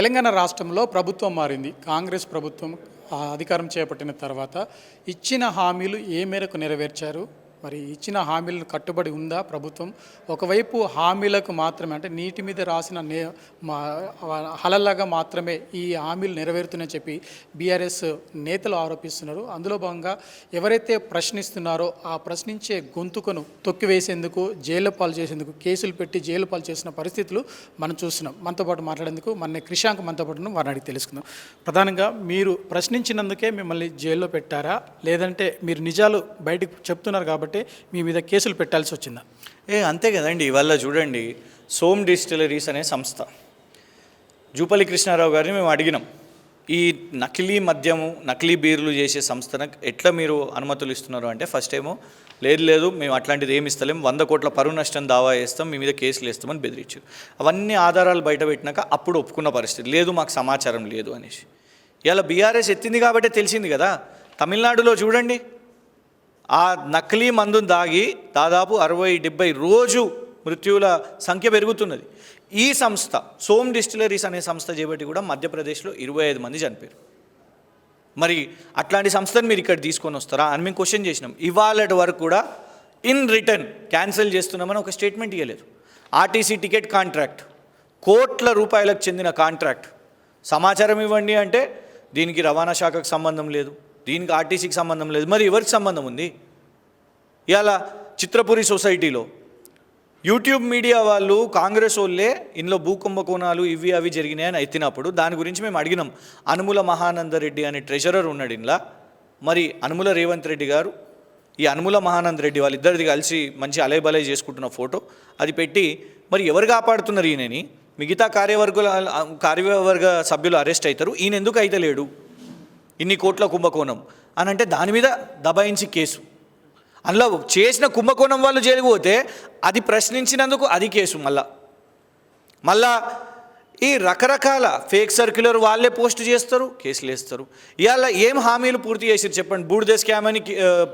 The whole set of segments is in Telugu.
తెలంగాణ రాష్ట్రంలో ప్రభుత్వం మారింది. కాంగ్రెస్ ప్రభుత్వం అధికారం చేపట్టిన తర్వాత ఇచ్చిన హామీలు ఏ మేరకు నెరవేర్చారు? మరి ఇచ్చిన హామీలను కట్టుబడి ఉందా ప్రభుత్వం? ఒకవైపు హామీలకు మాత్రమే అంటే నీటి మీద రాసిన నే మా హలల్లాగా మాత్రమే ఈ హామీలు నెరవేరుతున్నాయని చెప్పి బీఆర్ఎస్ నేతలు ఆరోపిస్తున్నారు. అందులో భాగంగా ఎవరైతే ప్రశ్నిస్తున్నారో ఆ ప్రశ్నించే గొంతుకను తొక్కివేసేందుకు జైలు పాలు చేసేందుకు కేసులు పెట్టి జైలు పాలు చేసిన పరిస్థితులు మనం చూస్తున్నాం. మనతో పాటు మాట్లాడేందుకు మన క్రిషాంక్ మనతో పాటు వారిని అడిగి తెలుసుకుందాం. ప్రధానంగా మీరు ప్రశ్నించినందుకే మిమ్మల్ని జైల్లో పెట్టారా? లేదంటే మీరు నిజాలు బయటకు చెప్తున్నారు కాబట్టి మీ మీద కేసులు పెట్టాల్సి వచ్చిందా? ఏ అంతే కదండి. ఇవాళ చూడండి సోమ్ డిస్టిలరీస్ అనే సంస్థ. జూపల్లి కృష్ణారావు గారిని మేము అడిగినాం. ఈ నకిలీ మద్యము నకిలీ బీర్లు చేసే సంస్థను ఎట్లా మీరు అనుమతులు ఇస్తున్నారు అంటే ఫస్ట్ ఏమో లేదు లేదు మేము అట్లాంటిది ఏమి ఇస్తలేం వంద కోట్ల పరువు నష్టం దావా వేస్తాం మీ మీద కేసులు వేస్తామని బెదిరించారు. అవన్నీ ఆధారాలు బయట పెట్టినాక అప్పుడు ఒప్పుకున్న పరిస్థితి. లేదు మాకు సమాచారం లేదు అనేసి. ఇలా బీఆర్ఎస్ ఎత్తింది కాబట్టి తెలిసింది కదా. తమిళనాడులో చూడండి ఆ నకిలీ మందును దాగి దాదాపు అరవై డెబ్బై రోజు మృత్యువుల సంఖ్య పెరుగుతున్నది. ఈ సంస్థ సోమ్ డిస్టిలరీస్ అనే సంస్థ చేపట్టి కూడా మధ్యప్రదేశ్లో ఇరవై ఐదు మంది చనిపోయారు. మరి అట్లాంటి సంస్థను మీరు ఇక్కడ తీసుకొని వస్తారా అని మేము క్వశ్చన్ చేసినాం. ఇవాళటి వరకు కూడా ఇన్ రిటర్న్ క్యాన్సిల్ చేస్తున్నామని ఒక స్టేట్మెంట్ ఇవ్వలేదు ఆర్టీసీ టికెట్ కాంట్రాక్ట్ కోట్ల రూపాయలకు చెందిన కాంట్రాక్ట్ సమాచారం ఇవ్వండి అంటే దీనికి రవాణా శాఖకు సంబంధం లేదు. దీనికి ఆర్టీసీకి సంబంధం లేదు. మరి ఎవరికి సంబంధం ఉంది? ఇవాళ చిత్రపురి సొసైటీలో యూట్యూబ్ మీడియా వాళ్ళు కాంగ్రెస్ వాళ్ళే ఇందులో భూకుంభకోణాలు ఇవి అవి జరిగినాయని ఎత్తినప్పుడు దాని గురించి మేము అడిగినాం. అనుముల మహానందరెడ్డి అనే ట్రెజరర్ ఉన్నాడు ఇంట్లో. మరి అనుముల రేవంత్ రెడ్డి గారు ఈ అనుముల మహానంద రెడ్డి వాళ్ళిద్దరిది కలిసి మంచి అలయబలయ చేసుకుంటున్న ఫోటో అది పెట్టి మరి ఎవరు కాపాడుతున్నారు ఈయనని? మిగతా కార్యవర్గుల కార్యవర్గ సభ్యులు అరెస్ట్ అవుతారు. ఈయన ఎందుకు అయితే లేడు ఇన్ని కోట్ల కుంభకోణం. అని అంటే దాని మీద దబాయించి కేసు. అందులో చేసిన కుంభకోణం వాళ్ళు జైలుకు పోతే అది ప్రశ్నించినందుకు అది కేసు మళ్ళా. మళ్ళా ఈ రకరకాల ఫేక్ సర్క్యులర్ వాళ్ళే పోస్ట్ చేస్తారు కేసులు వేస్తారు. ఇవాళ ఏం హామీలు పూర్తి చేసారు చెప్పండి? బూడిద స్కామ్ అని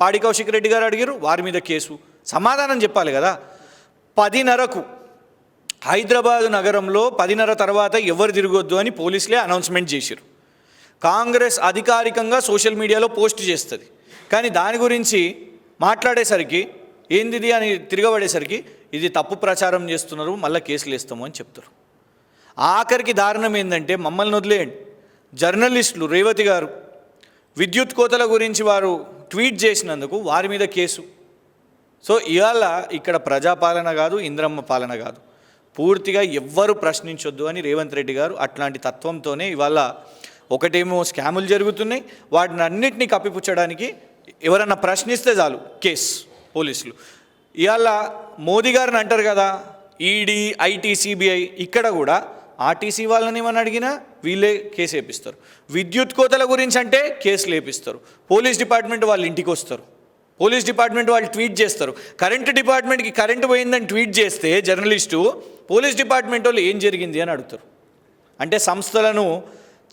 పాడి కౌశిక్ రెడ్డి గారు అడిగారు వారి మీద కేసు. సమాధానం చెప్పాలి కదా. పదిన్నరకు హైదరాబాద్ నగరంలో పదిన్నర తర్వాత ఎవరు తిరగొద్దు అని పోలీసులే అనౌన్స్మెంట్ చేశారు కాంగ్రెస్ అధికారికంగా సోషల్ మీడియాలో పోస్ట్ చేస్తుంది. కానీ దాని గురించి మాట్లాడేసరికి ఏంది అని తిరగబడేసరికి ఇది తప్పు ప్రచారం చేస్తున్నారు మళ్ళీ కేసులు వేస్తాము అని చెప్తారు. ఆఖరికి దారుణం ఏంటంటే మమ్మల్ని వదిలేయండి. జర్నలిస్టులు రేవతి గారు విద్యుత్ కోతల గురించి వారు ట్వీట్ చేసినందుకు వారి మీద కేసు. సో ఇవాళ ఇక్కడ ప్రజాపాలన కాదు ఇంద్రమ్మ పాలన కాదు. పూర్తిగా ఎవ్వరు ప్రశ్నించొద్దు అని రేవంత్ రెడ్డి గారు అట్లాంటి తత్వంతోనే ఇవాళ ఒకటేమో స్కాములు జరుగుతున్నాయి వాటిని అన్నిటినీ కప్పిపుచ్చడానికి ఎవరన్నా ప్రశ్నిస్తే చాలు కేస్ పోలీసులు. ఇవాళ మోదీ గారిని అంటారు కదా ఈడీ ఐటీ సిబిఐ ఇక్కడ కూడా ఆర్టీసీ వాళ్ళని ఏమని అడిగినా వీళ్ళే కేసు వేపిస్తారు. విద్యుత్ కోతల గురించి అంటే కేసులు వేపిస్తారు. పోలీస్ డిపార్ట్మెంట్ వాళ్ళు ఇంటికి వస్తారు. పోలీస్ డిపార్ట్మెంట్ వాళ్ళు ట్వీట్ చేస్తారు. కరెంట్ డిపార్ట్మెంట్కి కరెంట్ పోయిందని ట్వీట్ చేస్తే జర్నలిస్టు పోలీస్ డిపార్ట్మెంట్ వాళ్ళు ఏం జరిగింది అని అడుగుతారు. అంటే సంస్థలను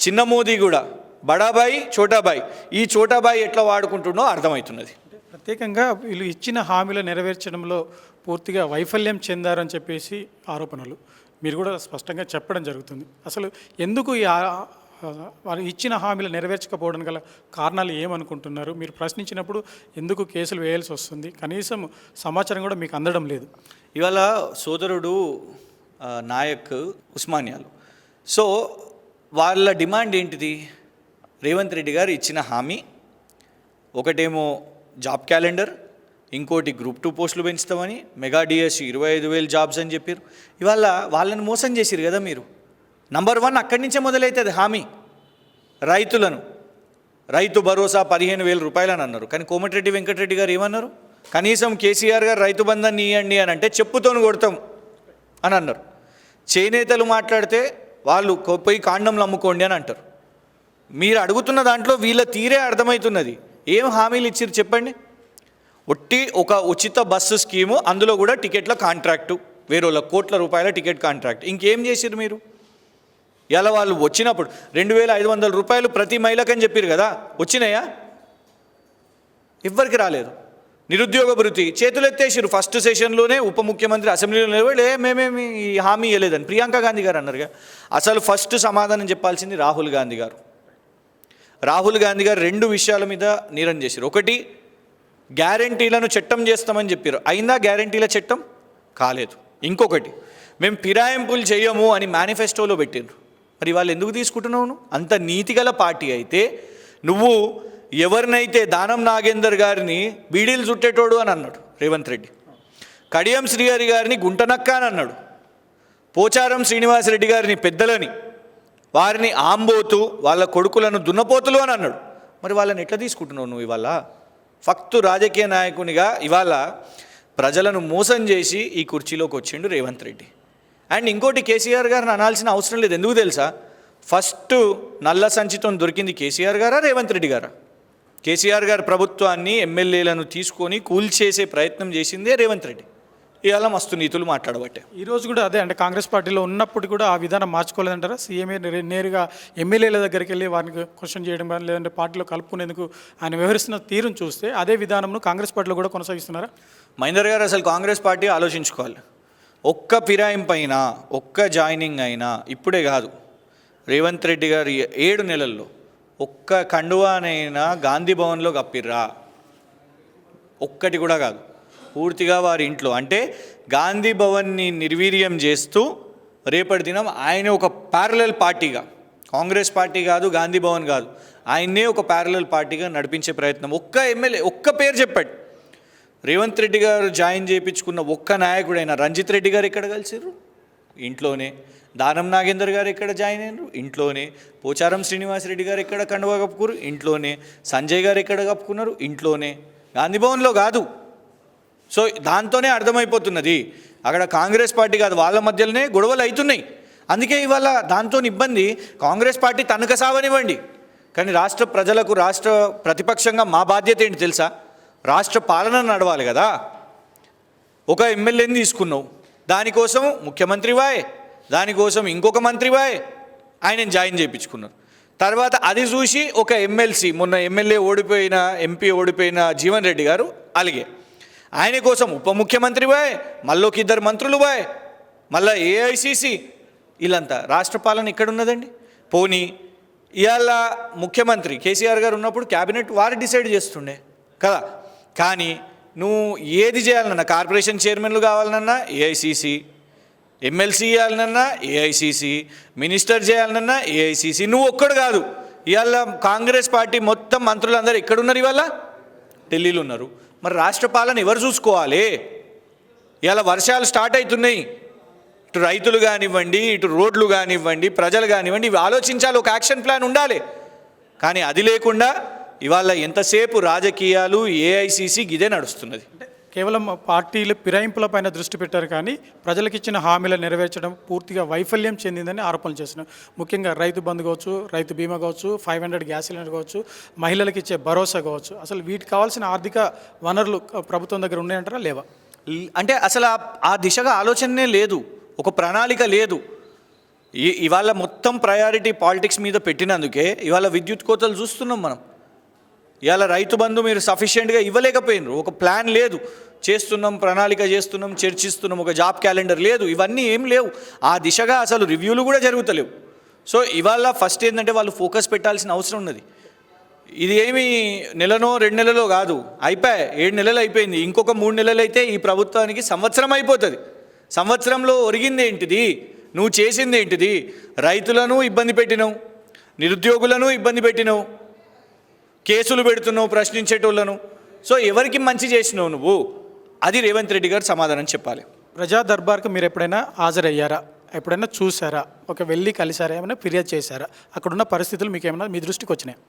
చిన్న మోదీ కూడా బడాబాయి చోటాబాయి ఈ చోటాబాయి ఎట్లా వాడుకుంటుండో అర్థమవుతున్నది. ప్రత్యేకంగా వీళ్ళు ఇచ్చిన హామీలు నెరవేర్చడంలో పూర్తిగా వైఫల్యం చెందారని చెప్పేసి ఆరోపణలు. మీరు కూడా స్పష్టంగా చెప్పడం జరుగుతుంది. అసలు ఎందుకు ఈ వారు ఇచ్చిన హామీలు నెరవేర్చకపోవడం గల కారణాలు ఏమనుకుంటున్నారు? మీరు ప్రశ్నించినప్పుడు ఎందుకు కేసులు వేయాల్సి వస్తుంది? కనీసం సమాచారం కూడా మీకు అందడం లేదు. ఇవాళ సోదరుడు నాయక్ ఉస్మానియాలు. సో వాళ్ళ డిమాండ్ ఏంటిది? రేవంత్ రెడ్డి గారు ఇచ్చిన హామీ ఒకటేమో జాబ్ క్యాలెండర్ ఇంకోటి గ్రూప్ టూ పోస్టులు పెంచుతామని మెగా డిఎస్సి ఇరవై ఐదు వేలు జాబ్స్ అని చెప్పారు. ఇవాళ వాళ్ళని మోసం చేసిరు కదా మీరు. నంబర్ వన్ అక్కడి నుంచే మొదలవుతుంది హామీ. రైతులను. రైతు భరోసా పదిహేను వేల రూపాయలు అని అన్నారు. కానీ కోమటిరెడ్డి వెంకటరెడ్డి గారు ఏమన్నారు? కనీసం కేసీఆర్ గారు రైతు బంధాన్ని ఇవ్వండి అని అంటే చెప్పుతోని కొడతాం అని అన్నారు. చేనేతలు మాట్లాడితే వాళ్ళు పోయి కాండంలు అమ్ముకోండి అని అంటారు. మీరు అడుగుతున్న దాంట్లో వీళ్ళ తీరే అర్థమవుతున్నది ఏం హామీలు ఇచ్చారు చెప్పండి? ఒట్టి ఒక ఉచిత బస్సు స్కీము అందులో కూడా టికెట్ల కాంట్రాక్టు వేరే కోట్ల రూపాయల టికెట్ కాంట్రాక్ట్. ఇంకేం చేసిరు మీరు? ఇలా వాళ్ళు వచ్చినప్పుడు రెండు వేల ఐదు వందల రూపాయలు ప్రతి మహిళకని చెప్పారు కదా వచ్చినాయా? ఎవ్వరికి రాలేదు. నిరుద్యోగ భృతి చేతులెత్తేసారు. ఫస్ట్ సెషన్లోనే ఉప ముఖ్యమంత్రి అసెంబ్లీలో నిలబడి మేమేమి ఈ హామీ ఇవ్వలేదని ప్రియాంక గాంధీ గారు అన్నారుగా అసలు ఫస్ట్ సమాధానం చెప్పాల్సింది రాహుల్ గాంధీ గారు. రాహుల్ గాంధీ గారు రెండు విషయాల మీద నీరం చేశారు ఒకటి గ్యారంటీలను చట్టం చేస్తామని చెప్పారు. అయిందా గ్యారంటీల చట్టం కాలేదు. ఇంకొకటి మేము ఫిరాయింపులు చేయము అని మేనిఫెస్టోలో పెట్టిండ్రు మరి వాళ్ళు ఎందుకు తీసుకుంటున్నావు నువ్వు? అంత నీతిగల పార్టీ అయితే నువ్వు ఎవరినైతే దానం నాగేందర్ గారిని బీడీలు చుట్టేటోడు అని అన్నాడు రేవంత్ రెడ్డి. కడియం శ్రీహరి గారిని గుంటనక్క అని అన్నాడు. పోచారం శ్రీనివాసరెడ్డి గారిని పెద్దలని వారిని ఆంబోతు వాళ్ళ కొడుకులను దున్నపోతులు అని అన్నాడు. మరి వాళ్ళని ఎట్లా తీసుకుంటున్నావు నువ్వు ఇవాళ? ఫక్తు రాజకీయ నాయకునిగా ఇవాళ ప్రజలను మోసం చేసి ఈ కుర్చీలోకి వచ్చిండు రేవంత్ రెడ్డి. అండ్ ఇంకోటి కేసీఆర్ గారిని అనాల్సిన అవసరం లేదు. ఎందుకు తెలుసా? ఫస్ట్ నల్ల సంచితం దొరికింది కేసీఆర్ గారా రేవంత్ రెడ్డి గారా? కేసీఆర్ గారి ప్రభుత్వాన్ని ఎమ్మెల్యేలను తీసుకొని కూల్చేసే ప్రయత్నం చేసిందే రేవంత్ రెడ్డి. ఇవాళ మస్తు నీతులు మాట్లాడబట్టే. ఈ రోజు కూడా అదే అంటే కాంగ్రెస్ పార్టీలో ఉన్నప్పుడు కూడా ఆ విధానం మార్చుకోలేదంటారా? సీఎంఏ నేరు- నేరుగా ఎమ్మెల్యేల దగ్గరికి వెళ్ళి వారిని క్వశ్చన్ చేయడం కానీ లేదంటే పార్టీలో కలుపుకునేందుకు ఆయన వ్యవహరిస్తున్న తీరును చూస్తే అదే విధానంను కాంగ్రెస్ పార్టీలో కూడా కొనసాగిస్తున్నారా? మహేందర్ గారు అసలు కాంగ్రెస్ పార్టీ ఆలోచించుకోవాలి. ఒక్క ఫిరాయింపు అయినా ఒక్క జాయినింగ్ అయినా ఇప్పుడే కాదు. రేవంత్ రెడ్డి గారు ఏడు నెలల్లో ఒక్క కండువానైనా గాంధీ భవన్లో కప్పిర్రా? ఒక్కటి కూడా కాదు. పూర్తిగా వారి ఇంట్లో. అంటే గాంధీ భవన్ని నిర్వీర్యం చేస్తూ రేపటి దినం ఆయన ఒక ప్యారలల్ పార్టీగా. కాంగ్రెస్ పార్టీ కాదు గాంధీ భవన్ కాదు. ఆయన్నే ఒక ప్యారలల్ పార్టీగా నడిపించే ప్రయత్నం. ఒక్క ఎమ్మెల్యే ఒక్క పేరు చెప్పాడు. రేవంత్ రెడ్డి గారు జాయిన్ చేయించుకున్న ఒక్క నాయకుడైన రంజిత్ రెడ్డి గారు ఎక్కడ కలిసిర్రు? ఇంట్లోనే. దానం నాగేందర్ గారు ఎక్కడ జాయిన్ అయినారు? ఇంట్లోనే. పోచారం శ్రీనివాసరెడ్డి గారు ఎక్కడ కండువా కప్పుకున్నారు? ఇంట్లోనే. సంజయ్ గారు ఎక్కడ కప్పుకున్నారు? ఇంట్లోనే. గాంధీ భవన్లో కాదు. సో దాంతోనే అర్థమైపోతున్నది. అక్కడ కాంగ్రెస్ పార్టీ కాదు వాళ్ళ మధ్యలోనే గొడవలు అవుతున్నాయి. అందుకే ఇవాళ దాంతో ఇబ్బంది కాంగ్రెస్ పార్టీ తనక సావనివ్వండి. కానీ రాష్ట్ర ప్రజలకు రాష్ట్ర ప్రతిపక్షంగా మా బాధ్యత ఏంటి తెలుసా? రాష్ట్ర పాలన నడవాలి కదా. ఒక ఎమ్మెల్యేని తీసుకున్నావు. దానికోసం ముఖ్యమంత్రి వాయ్. దానికోసం ఇంకొక మంత్రి వాయ్ ఆయన జాయిన్ చేయించుకున్నారు. తర్వాత అది చూసి ఒక ఎమ్మెల్సీ మొన్న ఎమ్మెల్యే ఓడిపోయిన ఎంపీ ఓడిపోయిన జీవన్ రెడ్డి గారు అలాగే. ఆయన కోసం ఉప ముఖ్యమంత్రి వాయ్ మళ్ళొక ఇద్దరు మంత్రులు వాయ్ మళ్ళా ఏఐసిసి వీళ్ళంతా రాష్ట్ర పాలన ఇక్కడ పోనీ ఇవాళ ముఖ్యమంత్రి కేసీఆర్ గారు ఉన్నప్పుడు క్యాబినెట్ వారు డిసైడ్ చేస్తుండే కదా? కానీ నువ్వు ఏది చేయాలన్నా కార్పొరేషన్ చైర్మన్లు కావాలన్నా ఏఐసిసి ఎమ్మెల్సీ చేయాలన్నా ఏఐసిసి మినిస్టర్ చేయాలన్నా ఏఐసిసి నువ్వు ఒక్కడు కాదు. ఇవాళ కాంగ్రెస్ పార్టీ మొత్తం మంత్రులందరూ ఎక్కడున్నారు ఇవాళ? ఢిల్లీలో ఉన్నారు మరి రాష్ట్ర పాలన ఎవరు చూసుకోవాలి? ఇవాళ వర్షాలు స్టార్ట్ అవుతున్నాయి. ఇటు రైతులు కానివ్వండి ఇటు రోడ్లు కానివ్వండి ప్రజలు కానివ్వండి ఇవి ఆలోచించాలి ఒక యాక్షన్ ప్లాన్ ఉండాలి. కానీ అది లేకుండా ఇవాళ ఎంతసేపు రాజకీయాలు ఏఐసిసి ఇదే నడుస్తున్నది. కేవలం పార్టీలు ఫిరాయింపుల పైన దృష్టి పెట్టారు కానీ ప్రజలకు ఇచ్చిన హామీలు నెరవేర్చడం పూర్తిగా వైఫల్యం చెందిందని ఆరోపణలు చేస్తున్నారు ముఖ్యంగా రైతు బంధు కావచ్చు రైతు బీమా కావచ్చు ఫైవ్ హండ్రెడ్ గ్యాస్ సిలిండర్ కావచ్చు మహిళలకు ఇచ్చే భరోసా కావచ్చు. అసలు వీటికి కావాల్సిన ఆర్థిక వనరులు ప్రభుత్వం దగ్గర ఉన్నాయంటారా లేవా? అంటే అసలు ఆ- దిశగా ఆలోచనే లేదు. ఒక ప్రణాళిక లేదు. ఇవాళ మొత్తం ప్రయారిటీ పాలిటిక్స్ మీద పెట్టినందుకే ఇవాళ విద్యుత్ కోతలు చూస్తున్నాం మనం. ఇవాళ రైతు బంధు మీరు సఫిషియెంట్గా ఇవ్వలేకపోయినారు. ఒక ప్లాన్ లేదు. చేస్తున్నాం ప్రణాళిక చేస్తున్నాం చర్చిస్తున్నాం ఒక జాబ్ క్యాలెండర్ లేదు. ఇవన్నీ ఏం లేవు. ఆ దిశగా అసలు రివ్యూలు కూడా జరుగుతలేవు. సో ఇవాళ ఫస్ట్ ఏంటంటే వాళ్ళు ఫోకస్ పెట్టాల్సిన అవసరం ఉన్నది. ఇది ఏమి నెలనో రెండు నెలలో కాదు. అయిపోయాయి ఏడు నెలలు అయిపోయింది. ఇంకొక మూడు నెలలు అయితే ఈ ప్రభుత్వానికి సంవత్సరం అయిపోతుంది. సంవత్సరంలో ఒరిగింది ఏంటిది? నువ్వు చేసింది ఏంటిది? రైతులను ఇబ్బంది పెట్టినావు. నిరుద్యోగులను ఇబ్బంది పెట్టినావు. కేసులు పెడుతున్నావు ప్రశ్నించేటోళ్ళను. సో ఎవరికి మంచి చేసినావు నువ్వు? అది రేవంత్ రెడ్డి గారు సమాధానం చెప్పాలి. ప్రజా దర్బార్కు మీరు ఎప్పుడైనా హాజరయ్యారా? ఎప్పుడైనా చూసారా ఒక వెళ్ళి కలిసారా ఏమైనా ఫిర్యాదు చేశారా? అక్కడున్న పరిస్థితులు మీకు ఏమైనా మీ దృష్టికి వచ్చినాయి?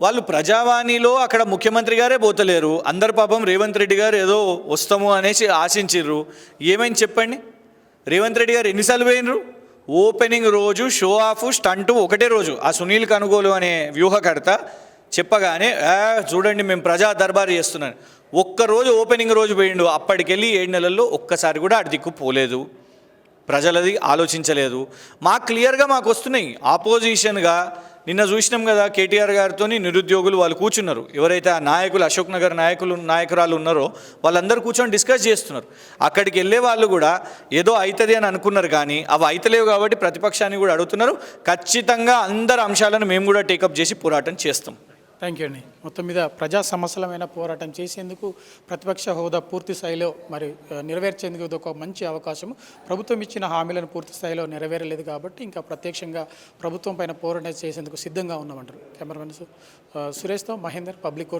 వాళ్ళు ప్రజావాణిలో అక్కడ ముఖ్యమంత్రి గారే పోతలేరు. అందరు పాపం రేవంత్ రెడ్డి గారు ఏదో వస్తాము అనేసి ఆశించిర్రు. ఏమైంది చెప్పండి? రేవంత్ రెడ్డి గారు ఎన్నిసార్లు పోయినరు? ఓపెనింగ్ రోజు షో ఆఫ్ స్టంట్ ఒకటే రోజు. ఆ సునీల్ కనుగోలు అనే వ్యూహకర్త చెప్పగానే చూడండి మేము ప్రజా దర్బారు చేస్తున్నాను ఒక్కరోజు ఓపెనింగ్ రోజు పోయిండు. అప్పటికెళ్ళి ఏడు నెలల్లో ఒక్కసారి కూడా అటు దిక్కు పోలేదు. ప్రజలది ఆలోచించలేదు. మాకు క్లియర్గా మాకు వస్తున్నాయి. ఆపోజిషన్గా నిన్న చూసినాం కదా కేటీఆర్ గారితో నిరుద్యోగులు వాళ్ళు కూర్చున్నారు. ఎవరైతే ఆ నాయకులు అశోక్ నగర్ నాయకులు నాయకురాలు ఉన్నారో వాళ్ళందరూ కూర్చొని డిస్కస్ చేస్తున్నారు. అక్కడికి వెళ్ళే వాళ్ళు కూడా ఏదో అవుతుంది అని అనుకున్నారు కానీ అవి అవుతలేవు కాబట్టి ప్రతిపక్షాన్ని కూడా అడుగుతున్నారు. ఖచ్చితంగా అందరు అంశాలను మేము కూడా టేకప్ చేసి పోరాటం చేస్తాం. థ్యాంక్ యూ అండి మొత్తం మీద ప్రజా సమస్యలమైన పోరాటం చేసేందుకు ప్రతిపక్ష హోదా పూర్తి స్థాయిలో మరి నెరవేర్చేందుకు ఇది ఒక మంచి అవకాశం ప్రభుత్వం ఇచ్చిన హామీలను పూర్తి స్థాయిలో నెరవేరలేదు కాబట్టి ఇంకా ప్రత్యక్షంగా ప్రభుత్వం పైన పోరాటం చేసేందుకు సిద్ధంగా ఉన్నామంటారు. కెమెరామెన్స్ సురేష్తో మహేందర్ పబ్లిక్ కోర్ట్